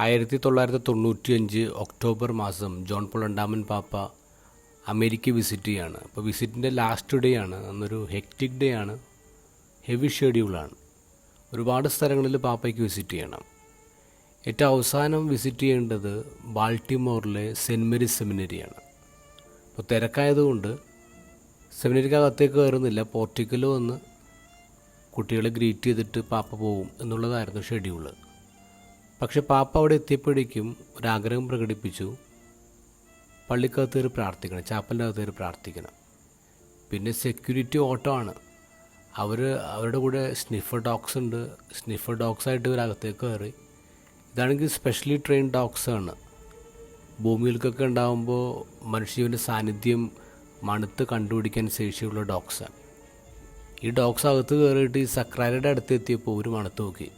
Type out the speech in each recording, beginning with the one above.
ആയിരത്തി തൊള്ളായിരത്തി തൊണ്ണൂറ്റി അഞ്ച് ഒക്ടോബർ മാസം ജോൺ പോൾ രണ്ടാമൻ പാപ്പ അമേരിക്ക വിസിറ്റ് ചെയ്യാണ്. അപ്പോൾ വിസിറ്റിന്റെ ലാസ്റ്റ് ഡേ ആണ്. അന്നൊരു ഹെക്റ്റിക് ഡേ ആണ്. ഹെവി ഷെഡ്യൂളാണ് ഒരുപാട് സ്ഥലങ്ങളിൽ പാപ്പയ്ക്ക് വിസിറ്റ് ചെയ്യണം. ഏറ്റവും അവസാനം വിസിറ്റ് ചെയ്യേണ്ടത് ബാൾട്ടിമോറിലെ സെന്റ് മേരീസ് സെമിനറിയാണ് അപ്പോൾ തിരക്കായതുകൊണ്ട് സെമിനറിക്കകത്തേക്ക് കയറുന്നില്ല. പോർട്ടിക്കൽ വന്ന് കുട്ടികളെ ഗ്രീറ്റ് ചെയ്തിട്ട് പാപ്പ പോവും എന്നുള്ളതായിരുന്നു ഷെഡ്യൂൾ പക്ഷെ പാപ്പ അവിടെ എത്തിയപ്പോഴേക്കും ഒരാഗ്രഹം പ്രകടിപ്പിച്ചു. പള്ളിക്കകത്ത് കയറി പ്രാർത്ഥിക്കണം ചാപ്പലിന്റെ അകത്ത് കയറി പ്രാർത്ഥിക്കണം. പിന്നെ സെക്യൂരിറ്റി ഓട്ടോ ആണ്. അവർ അവരുടെ കൂടെ സ്നിഫർ ഡോഗ്സ് ഉണ്ട്. സ്നിഫർ ഡോഗ്സ് ആയിട്ട് ഇവരകത്തേക്ക് കയറി. ഇതാണെങ്കിൽ സ്പെഷ്യലി ട്രെയിൻ ഡോഗ്സ് ആണ്. ഭൂമിയിലേക്കൊക്കെ ഉണ്ടാകുമ്പോൾ മനുഷ്യന്റെ സാന്നിധ്യം മണത്ത് കണ്ടുപിടിക്കാൻ ശേഷിയുള്ള ഡോഗ്സാണ് ഈ ഡോഗ്സ് അകത്ത് കയറിയിട്ട് ഈ സക്രാരയുടെ അടുത്ത് എത്തിയപ്പോൾ ഒരു മണത്ത് നോക്കി.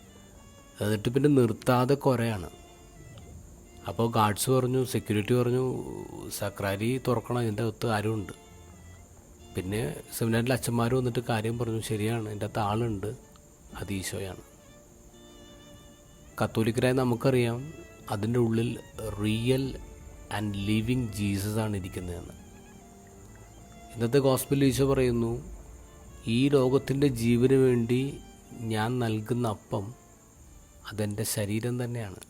എന്നിട്ട് പിന്നെ നിർത്താതെ കുറയാണ് അപ്പോൾ ഗാർഡ്സ് പറഞ്ഞു സെക്യൂരിറ്റി പറഞ്ഞു സക്രാരി തുറക്കണം ഇതിന്റെ അകത്ത് ആരുമുണ്ട് പിന്നെ സെമിനാറിൽ അച്ഛന്മാർ വന്നിട്ട് കാര്യം പറഞ്ഞു ശരിയാണ് എന്റെ അകത്ത് ആളുണ്ട് അത് ഈശോയാണ്. കത്തോലിക്കരായ നമുക്കറിയാം അതിന്റെ ഉള്ളിൽ റിയൽ ആൻഡ് ലിവിങ് ജീസസ് ആണ് ഇരിക്കുന്നതെന്ന്. ഇന്നത്തെ ഹോസ്പിറ്റലിൽ ഈശോ പറയുന്നു ഈ ലോകത്തിന്റെ ജീവന് വേണ്ടി ഞാൻ നൽകുന്ന അപ്പം അതെന്റെ ശരീരം തന്നെയാണ്.